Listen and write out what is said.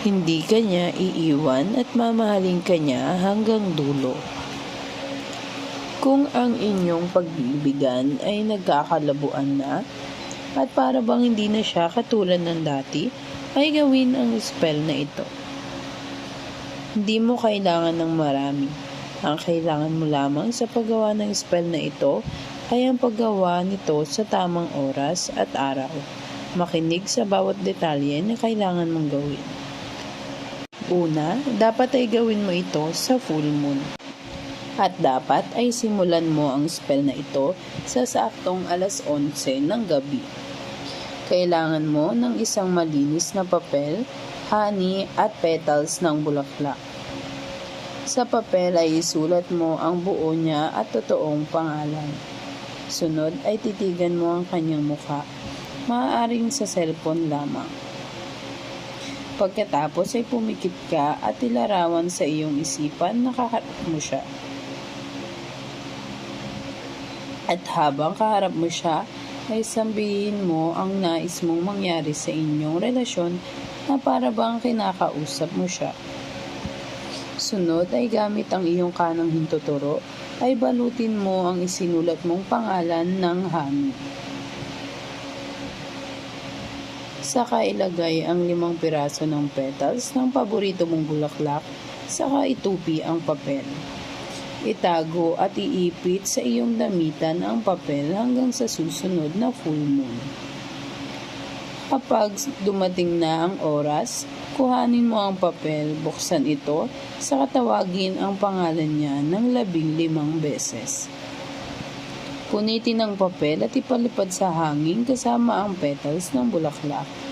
Hindi ka niya iiwan at mamahalin ka niya hanggang dulo. Kung ang inyong pag-ibigan ay nagkakalabuan na at para bang hindi na siya katulad ng dati, ay gawin ang spell na ito. Hindi mo kailangan ng marami. Ang kailangan mo lamang sa paggawa ng spell na ito ay ang paggawa nito sa tamang oras at araw. Makinig sa bawat detalye na kailangan mong gawin. Una, dapat ay gawin mo ito sa full moon. At dapat ay simulan mo ang spell na ito sa saktong alas 11 ng gabi. Kailangan mo ng isang malinis na papel, honey at petals ng bulaklak. Sa papel ay isulat mo ang buo niya at totoong pangalan. Sunod ay titigan mo ang kanyang mukha, maaaring sa cellphone lamang. Pagkatapos ay pumikit ka at ilarawan sa iyong isipan na kaharap mo siya. At habang kaharap mo siya, ay sambihin mo ang nais mong mangyari sa inyong relasyon na para bang kinakausap mo siya. Sunod ay gamit ang iyong kanang hintuturo ay balutin mo ang isinulat mong pangalan ng hangin. Saka ilagay ang limang piraso ng petals ng paborito mong bulaklak, saka itupi ang papel. Itago at iipit sa iyong damitan ang papel hanggang sa susunod na full moon. Kapag dumating na ang oras, kuhanin mo ang papel, buksan ito, saka tawagin ang pangalan niya ng labing limang beses. Punitin ang papel at ipalipad sa hangin kasama ang petals ng bulaklak.